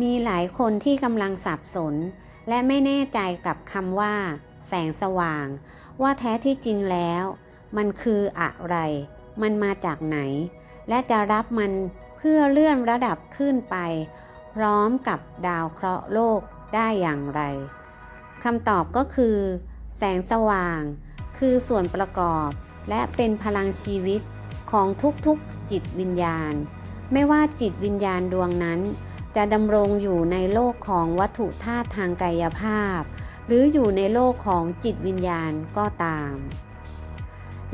มีหลายคนที่กำลังสับสน และไม่แน่ใจกับคำว่า แสงสว่าง ว่าแท้ที่จริงแล้ว มันคืออะไร มันมาจากไหน และจะรับมันเพื่อเลื่อนระดับขึ้นไป พร้อมกับดาวเคราะห์โลกได้อย่างไรคำตอบก็คือ แสงสว่าง คือส่วนประกอบ และเป็นพลังชีวิตของทุกๆจิตวิญญาณ ไม่ว่าจิตวิญญาณดวงนั้น จะดำรงอยู่ในโลกของวัตถุธาตุทางกายภาพ หรืออยู่ในโลกของจิตวิญญาณก็ตาม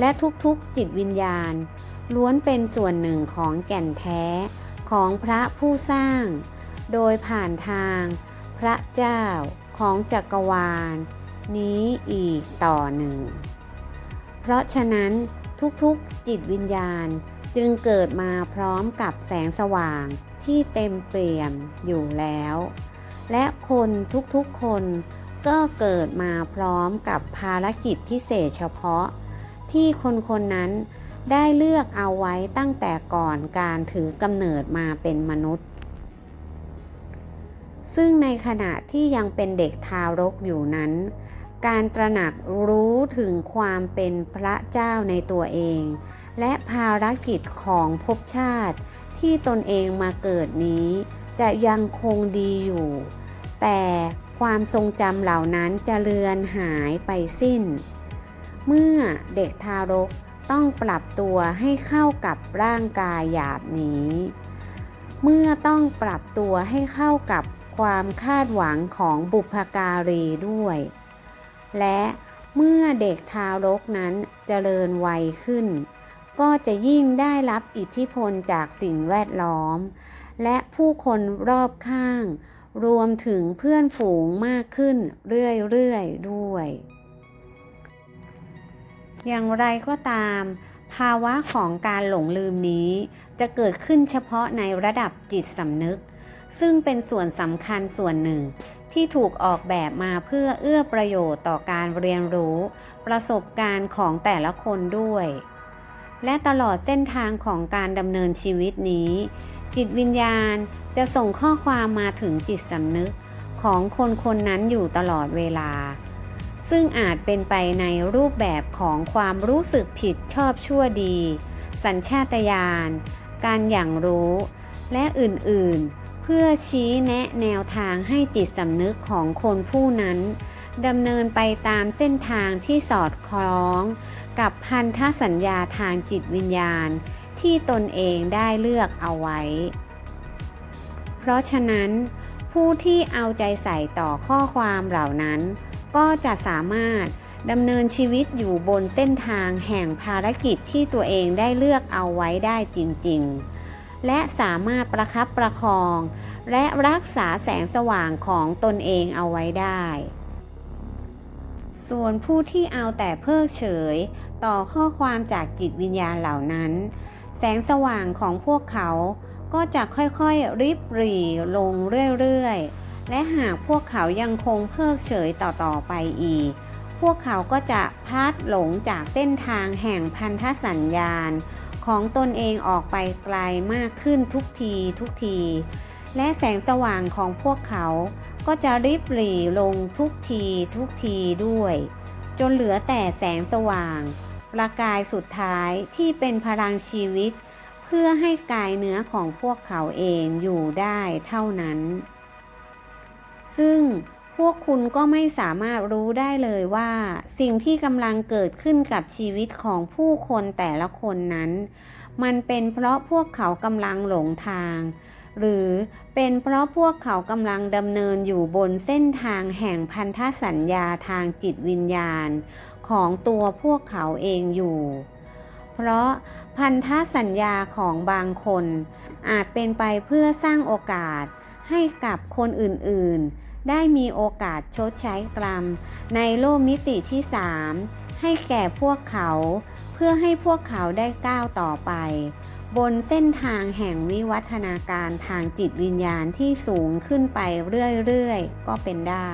และทุกๆจิตวิญญาณ ล้วนเป็นส่วนหนึ่งของแก่นแท้ของพระผู้สร้าง โดยผ่านทาง พระเจ้าของจักรวาล นี้อีกต่อหนึ่ง เพราะฉะนั้นทุกๆจิตวิญญาณจึงเกิดมาพร้อมกับแสงสว่าง ที่เต็มเปี่ยมอยู่แล้ว และคนทุกๆคนก็เกิดมาพร้อมกับภารกิจพิเศษเฉพาะ ที่คนคนนั้นได้เลือกเอาไว้ตั้งแต่ก่อนการถือกำเนิดมาเป็นมนุษย์ ซึ่งในขณะที่ยังเป็นเด็กทารกอยู่นั้น การตระหนักรู้ถึงความเป็นพระเจ้าในตัวเอง และภารกิจของภพชาติ ที่ตนเองมาเกิดนี้ จะยังคงดีอยู่ แต่ความทรงจำเหล่านั้นจะเลือนหายไปสิ้น เมื่อเด็กทารกต้องปรับตัวให้เข้ากับร่างกายหยาบนี้ เมื่อต้องปรับตัวให้เข้ากับความคาดหวังของบุพการีด้วย และเมื่อเด็กทารกนั้นเจริญวัยขึ้น ก็จะยิ่งได้รับอิทธิพลจากสิ่งแวดล้อม และผู้คนรอบข้าง รวมถึงเพื่อนฝูงมากขึ้นเรื่อยๆด้วย อย่างไรก็ตาม ภาวะของการหลงลืมนี้ จะเกิดขึ้นเฉพาะในระดับจิตสำนึก ซึ่งเป็นส่วนสำคัญส่วนหนึ่งที่ถูกออกแบบมาเพื่อเอื้อประโยชน์ต่อการเรียนรู้ ประสบการณ์ของแต่ละคนด้วย และตลอดเส้นทางของการดำเนินชีวิตนี้ จิตวิญญาณจะส่งข้อความมาถึงจิตสำนึกของคนคนนั้นอยู่ตลอดเวลา ซึ่งอาจเป็นไปในรูปแบบของความรู้สึกผิดชอบชั่วดี สัญชาตญาณ การอย่างรู้ และอื่นๆ เพื่อชี้แนะแนวทางให้จิตสำนึกของคนผู้นั้นดำเนินไปตามเส้นทางที่สอดคล้อง กับพันธสัญญาทางจิตวิญญาณที่ตนเองได้เลือกเอาไว้ เพราะฉะนั้น ผู้ที่เอาใจใส่ต่อข้อความเหล่านั้น ก็จะสามารถดำเนินชีวิตอยู่บนเส้นทางแห่งภารกิจที่ตัวเองได้เลือกเอาไว้ได้จริง ๆ และสามารถประคับประคอง และรักษาแสงสว่างของตนเองเอาไว้ได้ ส่วนผู้ที่เอาแต่เพิกเฉย ต่อข้อความจากจิตวิญญาณเหล่านั้น แสงสว่างของพวกเขาก็จะค่อยๆ ริบหรี่ลงเรื่อยๆ และหากพวกเขายังคงเพิกเฉยต่อๆไปอีก พวกเขาก็จะพลัดหลงจากเส้นทางแห่งพันธสัญญาณ ของตนเองออกไปไกลมากขึ้นทุกทีทุกที และแสงสว่างของพวกเขา ก็จะริบหรี่ลงทุกทีทุกทีด้วย จนเหลือแต่แสงสว่าง ประกายสุดท้ายที่เป็นพลังชีวิต เพื่อให้กายเนื้อของพวกเขาเองอยู่ได้เท่านั้น ซึ่งพวกคุณก็ไม่สามารถรู้ได้เลยว่า สิ่งที่กำลังเกิดขึ้นกับชีวิตของผู้คนแต่ละคนนั้น มันเป็นเพราะพวกเขากำลังหลงทาง หรือเป็นเพราะพวกเขากำลังดำเนินอยู่บนเส้นทางแห่งพันธสัญญาทางจิตวิญญาณ ของตัวพวกเขาเองอยู่ เพราะพันธสัญญาของบางคน อาจเป็นไปเพื่อสร้างโอกาสให้กับคนอื่นๆ ได้มีโอกาสชดใช้กรรม ในโลกมิติที่3 ให้แก่พวกเขา เพื่อให้พวกเขาได้ก้าวต่อไป บนเส้นทางแห่งวิวัฒนาการทางจิตวิญญาณที่สูงขึ้นไปเรื่อยๆ ก็เป็นได้